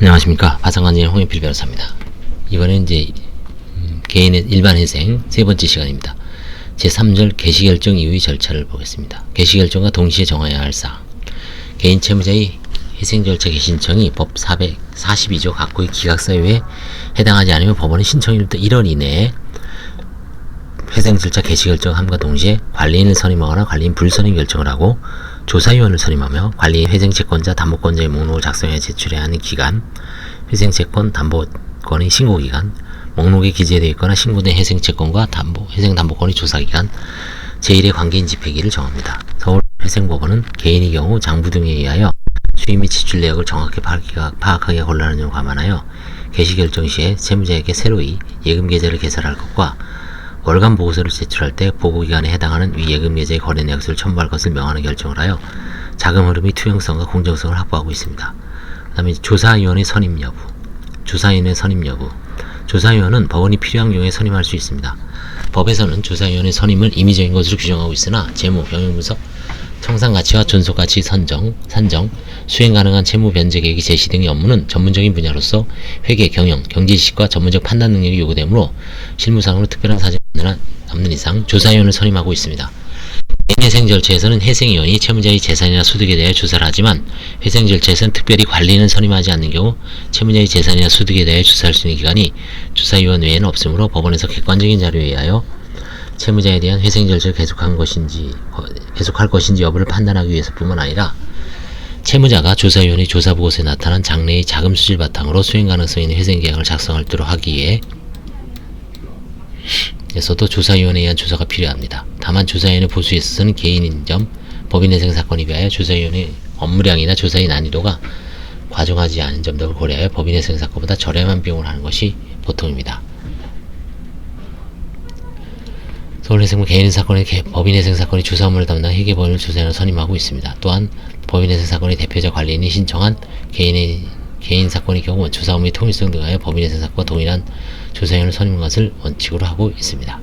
안녕하십니까 바상관진 홍익필 변호사입니다. 이번엔 이제 음, 개인의 일반 회생 세 번째 시간입니다. 제3절 개시결정 이후의 절차를 보겠습니다. 개시결정과 동시에 정해야 할 사항 개인 채무자의 회생 절차 개신청이 법 442조 각호의 기각사유에 해당하지 않으면 법원은 신청일부터 1월 이내에 회생 절차 개시 결정함과 동시에 관리인을 선임하거나 관리인 불선임 결정을 하고 조사위원을 선임하며 관리인 회생채권자 담보권자의 목록을 작성해 제출해야 하는 기간, 회생채권 담보권의 신고기간, 목록에 기재되어 있거나 신고된 회생채권과 담보, 회생담보권의 조사기간, 제1의 관계인 집행기를 정합니다. 서울 회생법원은 개인의 경우 장부 등에 의하여 수입 및 지출 내역을 정확히 파악하기가, 파악하기가 곤란한 점을 감안하여 개시 결정 시에 채무자에게 새로이 예금 계좌를 개설할 것과 월간 보고서를 제출할 때 보고기간에 해당하는 위 예금 계좌의 거래 내역서를 첨부할 것을 명하는 결정을 하여 자금 흐름의 투명성과 공정성을 확보하고 있습니다. 그 다음에 조사위원의 선임 여부 조사위원의 선임 여부 조사위원은 법원이 필요한 경우에 선임할 수 있습니다. 법에서는 조사위원의 선임을 임의적인 것으로 규정하고 있으나 재무, 경영분석, 청산가치와 존속가치 선정, 산정, 수행 가능한 채무 변제 계획이 제시 등의 업무는 전문적인 분야로서 회계, 경영, 경제지식과 전문적 판단 능력이 요구되므로 실무상으로 특별한 사정 없는 이상 조사위원을 선임하고 있습니다. 회생 절차에서는 회생위원이 채무자의 재산이나 소득에 대해 조사를 하지만 회생 절차에서는 특별히 관리인을 선임하지 않는 경우 채무자의 재산이나 소득에 대해 조사할 수 있는 기관이 조사위원 외에는 없으므로 법원에서 객관적인 자료에 의하여 채무자에 대한 회생 절차를 계속한 것인지 어, 계속할 것인지 여부를 판단하기 위해서뿐만 아니라 채무자가 조사위원의 조사 보고서에 나타난 장래의 자금 수질 바탕으로 수행 가능성 있는 회생 계약을 작성할 도록 하기 위해 에서도 조사위원에 의한 조사가 필요합니다. 다만 조사위원의 보수에 있어서는 개인인 점, 법인회생 사건에 비하여 조사위원의 업무량이나 조사의 난이도가 과중하지 않은 점 등을 고려하여 법인회생 사건보다 저렴한 비용을 하는 것이 보통입니다. 서울회생부 개인 사건의 개- 법인회생 사건의 조사 업무를 담당 회계법인을 조사위원을 선임하고 있습니다. 또한 법인회생 사건의 대표자 관리인이 신청한 개인의 개인 사건의 경우 조사 업무의 통일성 등하여 법인회생 사건과 동일한 조사위원을 선임하는 것을 원칙으로 하고 있습니다.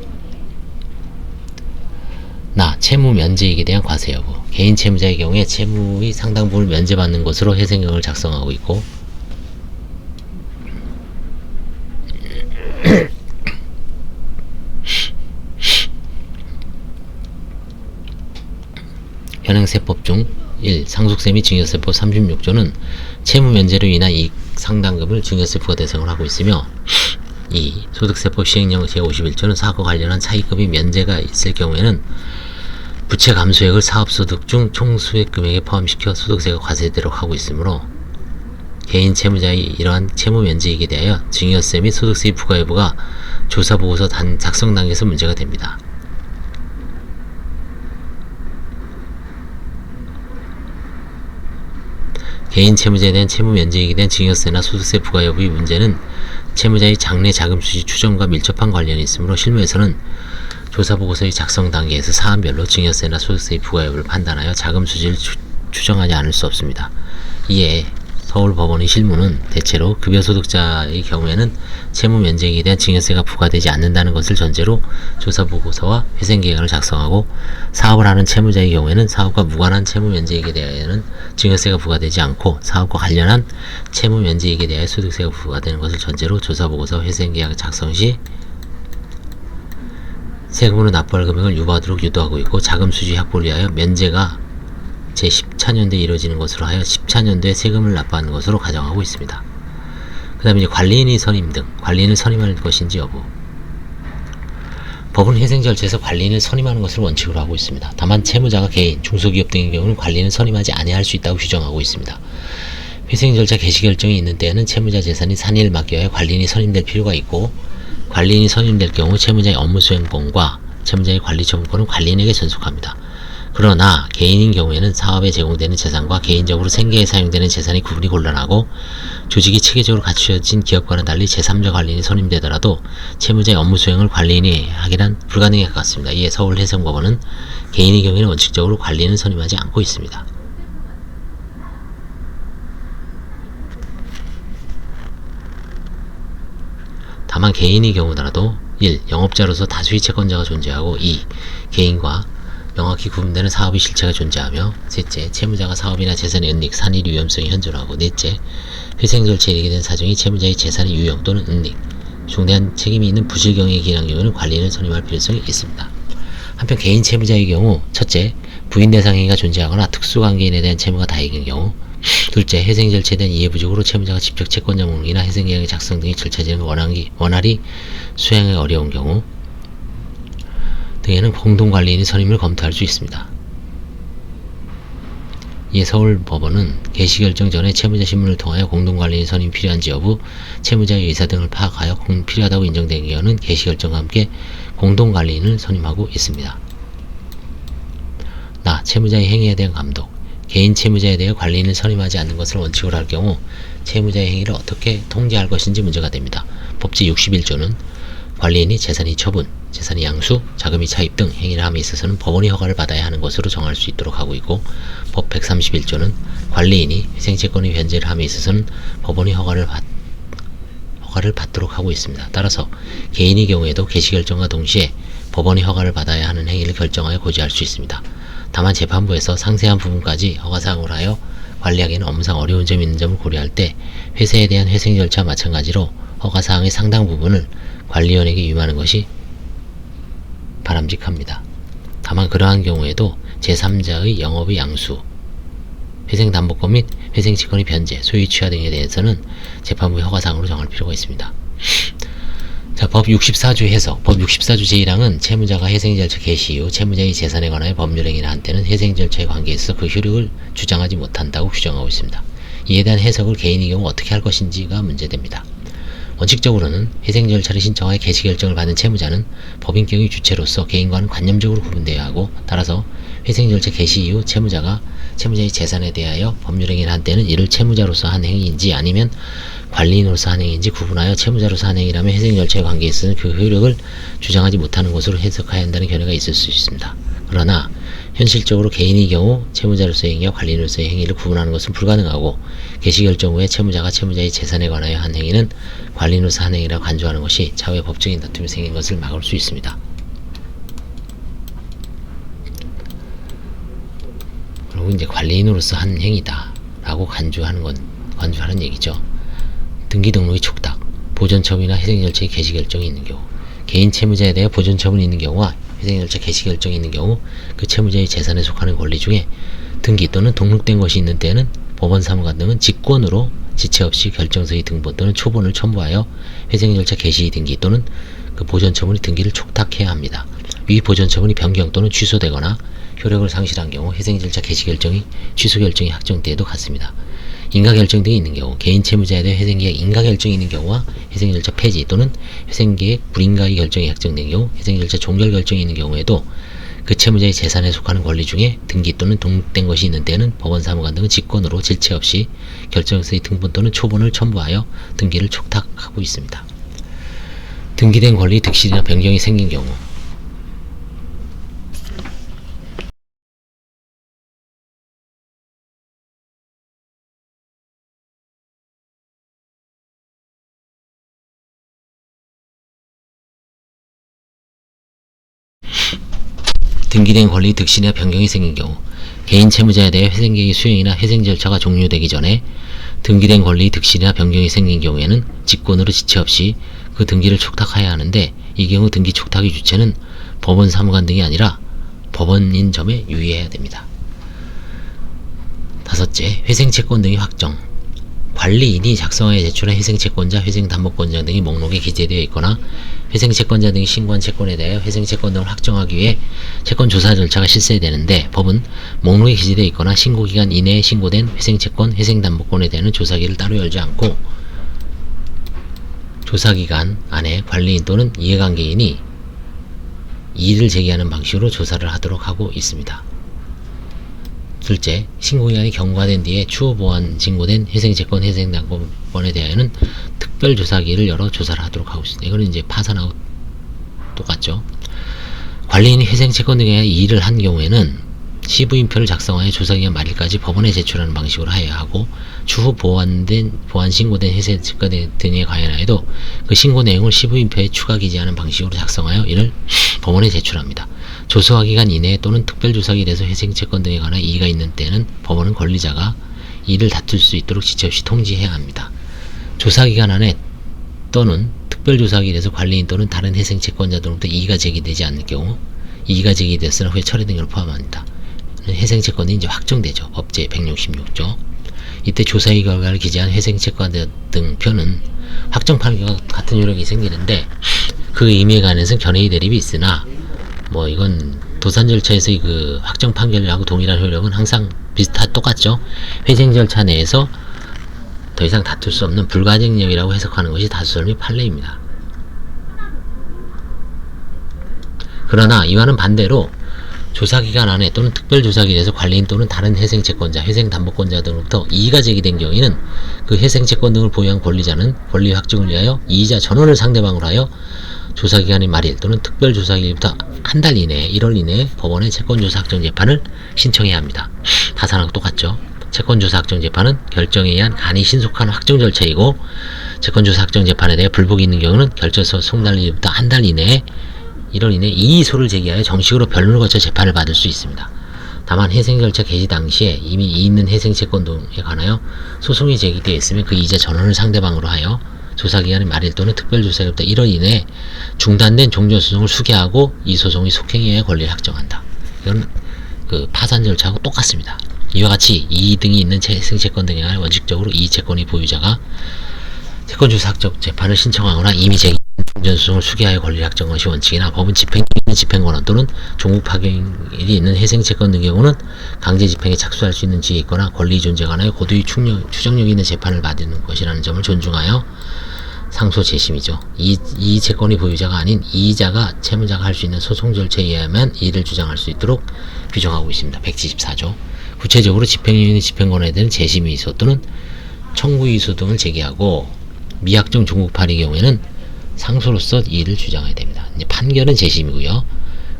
나 채무 면제익에 대한 과세 여부 개인 채무자의 경우에 채무의 상당 부분을 면제받는 것으로 회생경을 작성하고 있고 현행세법 중 1. 상속세 및 증여세법 36조는 채무 면제로 인한 이익 상당금을 증여세 부과 대상을 하고 있으며 2. 소득세법 시행령 제51조는 사고 관련한 차익금이 면제가 있을 경우에는 부채 감소액을 사업소득 중 총수익 금액에 포함시켜 소득세가 과세되도록 하고 있으므로 개인 채무자의 이러한 채무 면제익에 대하여 증여세 및 소득세 부과 여부가 조사보고서 단 작성 단계에서 문제가 됩니다. 개인 채무자에 대한 채무 면제익에 대한 증여세나 소득세 부과 여부의 문제는 채무자의 장래 자금 수지 추정과 밀접한 관련이 있으므로 실무에서는 조사보고서의 작성 단계에서 사안별로 증여세나 소득세의 부과 여부를 판단하여 자금 수지를 추, 추정하지 않을 수 없습니다. 이에 서울법원의 실무는 대체로 급여소득자의 경우에는 채무 면제액에 대한 증여세가 부과되지 않는다는 것을 전제로 조사보고서와 회생계획안을 작성하고 사업을 하는 채무자의 경우에는 사업과 무관한 채무 면제액에 대하여는 증여세가 부과되지 않고 사업과 관련한 채무 면제액에 대하여 소득세가 부과되는 것을 전제로 조사보고서 회생계약 작성 시 세금으로 납부할 금액을 유보하도록 유도하고 있고 자금 수지 확보를 위하여 면제가 제10차년도에 이루어지는 것으로 하여 10차년도에 세금을 납부하는 것으로 가정하고 있습니다. 그 다음에 이제 관리인의 선임 등 관리인을 선임할 것인지 여부 법은 회생 절차에서 관리인을 선임하는 것을 원칙으로 하고 있습니다. 다만 채무자가 개인, 중소기업 등의 경우는 관리인을 선임하지 아니할 수 있다고 규정하고 있습니다. 회생 절차 개시 결정이 있는 때에는 채무자 재산이 산의를 맡겨야 관리인이 선임될 필요가 있고 관리인이 선임될 경우 채무자의 업무 수행권과 채무자의 관리 처분권은 관리인에게 전속합니다. 그러나 개인인 경우에는 사업에 제공되는 재산과 개인적으로 생계에 사용되는 재산이 구분이 곤란하고 조직이 체계적으로 갖추어진 기업과는 달리 제3자 관리인이 선임되더라도 채무자의 업무 수행을 관리인이 하기란 불가능에 가깝습니다. 이에 서울해상법원은 개인의 경우에는 원칙적으로 관리인을 선임하지 않고 있습니다. 다만 개인의 경우더라도 1. 영업자로서 다수의 채권자가 존재하고 2. 개인과 명확히 구분되는 사업의 실체가 존재하며 셋째, 채무자가 사업이나 재산의 은닉, 산일 위험성이 현존하고 넷째, 회생 절차에 이르게 된 사정이 채무자의 재산의 유용 또는 은닉, 중대한 책임이 있는 부실경에 기인한 경우는 관리인을 선임할 필요성이 있습니다. 한편 개인 채무자의 경우 첫째, 부인 대상 행위가 존재하거나 특수관계인에 대한 채무가 다익인 경우 둘째, 회생 절차에 대한 이해 부족으로 채무자가 직접 채권자 목록이나 회생 계약의 작성 등의 절차적인 원활히, 원활히 수행하기 어려운 경우 등에는 공동관리인의 선임을 검토할 수 있습니다. 이에 서울법원은 개시 결정 전에 채무자 신문을 통하여 공동관리인 선임 필요한지 여부, 채무자의 의사 등을 파악하여 공- 필요하다고 인정된 경우는 개시 결정과 함께 공동관리인을 선임하고 있습니다. 나, 채무자의 행위에 대한 감독. 개인 채무자에 대해 관리인을 선임하지 않는 것을 원칙으로 할 경우 채무자의 행위를 어떻게 통제할 것인지 문제가 됩니다. 법제 61조는 관리인이 재산이 처분, 재산이 양수, 자금이 차입 등 행위를 함에 있어서는 법원의 허가를 받아야 하는 것으로 정할 수 있도록 하고 있고 법 131조는 관리인이 회생채권의 변제를 함에 있어서는 법원의 허가를 받, 허가를 받도록 하고 있습니다. 따라서 개인의 경우에도 개시 결정과 동시에 법원의 허가를 받아야 하는 행위를 결정하여 고지할 수 있습니다. 다만 재판부에서 상세한 부분까지 허가사항으로 하여 관리하기는 업무상 어려운 점이 있는 점을 고려할 때 회세에 대한 회생 절차와 마찬가지로 허가사항의 상당 부분을 관리원에게 위임하는 것이 바람직합니다. 다만 그러한 경우에도 제3자의 영업의 양수, 회생담보권 및 회생채권의 변제, 소유 취하 등에 대해서는 재판부의 허가사항으로 정할 필요가 있습니다. 자, 법 64조 해석. 법 64조 제1항은 채무자가 회생 절차 개시 이후 채무자의 재산에 관하여 법률 행위를 한 때는 회생 절차의 관계에 있어 그 효력을 주장하지 못한다고 규정하고 있습니다. 이에 대한 해석을 개인의 경우 어떻게 할 것인지가 문제됩니다. 원칙적으로는 회생 절차를 신청하여 개시 결정을 받은 채무자는 법인격의 주체로서 개인과는 관념적으로 구분되어야 하고 따라서 회생 절차 개시 이후 채무자가 채무자의 재산에 대하여 법률 행위를 한 때는 이를 채무자로서 한 행위인지 아니면 관리인으로서 한 행위인지 구분하여 채무자로서 한 행위라면 회생 절차의 관계에 있어서 그 효력을 주장하지 못하는 것으로 해석해야 한다는 견해가 있을 수 있습니다. 그러나 현실적으로 개인의 경우 채무자로서의 행위와 관리인으로서의 행위를 구분하는 것은 불가능하고 개시 결정 후에 채무자가 채무자의 재산에 관하여 한 행위는 관리인으로서 한 행위라고 간주하는 것이 차후에 법적인 다툼이 생긴 것을 막을 수 있습니다. 그리고 이제 관리인으로서 한 행위다라고 간주하는 건 간주하는 얘기죠. 등기 등록의 촉탁, 보존 처분이나 회생절차의 개시 결정이 있는 경우, 개인 채무자에 대해 보존 처분이 있는 경우와 회생절차 개시 결정이 있는 경우 그 채무자의 재산에 속하는 권리 중에 등기 또는 등록된 것이 있는 때에는 법원 사무관 등은 직권으로 지체 없이 결정서의 등본 또는 초본을 첨부하여 회생 절차 개시 등기 또는 그 보존처분의 등기를 촉탁해야 합니다. 위 보존처분이 변경 또는 취소되거나 효력을 상실한 경우 회생 절차 개시 결정이 취소 결정이 확정되에도 같습니다. 인가결정 등이 있는 경우 개인 채무자에 대해 회생계획 인가결정이 있는 경우와 회생절차 폐지 또는 회생계획 불인가의 결정이 확정된 경우 회생절차 종결 결정이 있는 경우에도 그 채무자의 재산에 속하는 권리 중에 등기 또는 등록된 것이 있는 때는 법원 사무관 등은 직권으로 질체 없이 결정서의 등본 또는 초본을 첨부하여 등기를 촉탁하고 있습니다. 등기된 권리 득실이나 변경이 생긴 경우 등기된 권리 득실이나 변경이 생긴 경우 개인 채무자에 대해 회생계획 수행이나 회생 절차가 종료되기 전에 등기된 권리 득실이나 변경이 생긴 경우에는 직권으로 지체 없이 그 등기를 촉탁해야 하는데 이 경우 등기 촉탁의 주체는 법원 사무관 등이 아니라 법원인 점에 유의해야 됩니다. 다섯째, 회생 채권 등의 확정. 관리인이 작성하여 제출한 회생채권자, 회생담보권자 등이 목록에 기재되어 있거나 회생채권자 등이 신고한 채권에 대하여 회생채권 등을 확정하기 위해 채권 조사 절차가 실시되는데 법은 목록에 기재되어 있거나 신고기간 이내에 신고된 회생채권, 회생담보권에 대한 조사기를 따로 열지 않고 조사기간 안에 관리인 또는 이해관계인이 이의를 제기하는 방식으로 조사를 하도록 하고 있습니다. 둘째, 신고기간이 경과된 뒤에 추후 보완 신고된 회생채권, 회생담보권에 대하여는 특별조사기를 열어 조사를 하도록 하고 있습니다. 이거는 이제 파산하고 똑같죠. 관리인이 회생채권 등에 이의를 한 경우에는 시부인표를 작성하여 조사기간 말일까지 법원에 제출하는 방식으로 하여야 하고 추후 보완된 보완 신고된 회생 채권 등에 관하여도 그 신고 내용을 시부인표에 추가 기재하는 방식으로 작성하여 이를 법원에 제출합니다. 조사 기간 이내에 또는 특별조사기일에서 회생 채권 등에 관한 이의가 있는 때는 법원은 권리자가 이를 다툴 수 있도록 지체 없이 통지해야 합니다. 조사 기간 안에 또는 특별조사기일에서 관리인 또는 다른 회생 채권자 등으로부터 이의가 제기되지 않는 경우 이의가 제기됐으나 후에 처리 등을 포함합니다. 회생 채권이 이제 확정되죠. 법제 166조. 이때 조사의 결과를 기재한 회생 채권 등 표는 확정 판결과 같은 효력이 생기는데 그 의미에 관해서는 견해의 대립이 있으나 뭐 이건 도산 절차에서의 그 확정 판결하고 동일한 효력은 항상 비슷하 똑같죠. 회생 절차 내에서 더 이상 다툴 수 없는 불가증력이라고 해석하는 것이 다수설 및 판례입니다. 그러나 이와는 반대로 조사기간 안에 또는 특별조사기일에서 관리인 또는 다른 회생채권자, 회생담보권자 등으로부터 이의가 제기된 경우에는 그 회생채권 등을 보유한 권리자는 권리 확정을 위하여 이의자 전원을 상대방으로 하여 조사기간의 말일 또는 특별조사기일부터 한 달 이내에 1월 이내에 법원에 채권조사 확정 재판을 신청해야 합니다. 타산하고 똑같죠. 채권조사 확정 재판은 결정에 의한 간이 신속한 확정 절차이고 채권조사 확정 재판에 대해 불복이 있는 경우는 결정서 송달일부터 한 달 이내에 1월 이내 이의소를 제기하여 정식으로 변론을 거쳐 재판을 받을 수 있습니다. 다만 회생 절차 개시 당시에 이미 이 있는 회생 채권 등에 관하여 소송이 제기되어 있으면 그 이자 전원을 상대방으로 하여 조사기간의 말일 또는 특별조사일부터 1월 이내에 중단된 종전소송을 수개하고 이 소송이 속행해야 권리를 확정한다. 이건 그 파산 절차하고 똑같습니다. 이와 같이 이의 등이 있는 회생채권 등에 관해 원칙적으로 이 채권의 보유자가 채권조사 확정 재판을 신청하거나 이미 제기 종전소송을 수개하여 권리 확정 것이 원칙이나 법은 집행 집행권한 또는 종국 파견일이 있는 회생채권 등 경우는 강제 집행에 착수할 수 있는 지위 있거나 권리 존재가 하여 고도의 충력, 추정력 있는 재판을 받는 것이라는 점을 존중하여 상소 재심이죠. 이, 이 채권의 보유자가 아닌 이의자가 채무자가 할 수 있는 소송 절차에 의하면 이를 주장할 수 있도록 규정하고 있습니다. 174조. 구체적으로 집행유예 집행권에 대한 재심이소 또는 청구이소 등을 제기하고 미확정 종국 판의 경우에는 상소로서 이의를 주장해야 됩니다. 이제 판결은 재심이고요.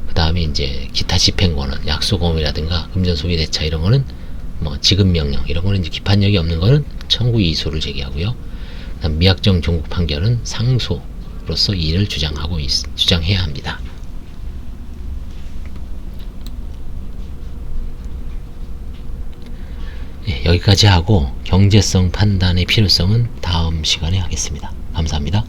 그 다음에 이제 기타 집행권은 약소검이라든가 금전소비 대차 이런 거는 뭐 지급 명령 이런 거는 이제 기판력이 없는 거는 청구 이의소를 제기하고요. 그다음 미확정 종국 판결은 상소로서 이의를 주장하고 있, 주장해야 합니다. 예, 여기까지 하고 경제성 판단의 필요성은 다음 시간에 하겠습니다. 감사합니다.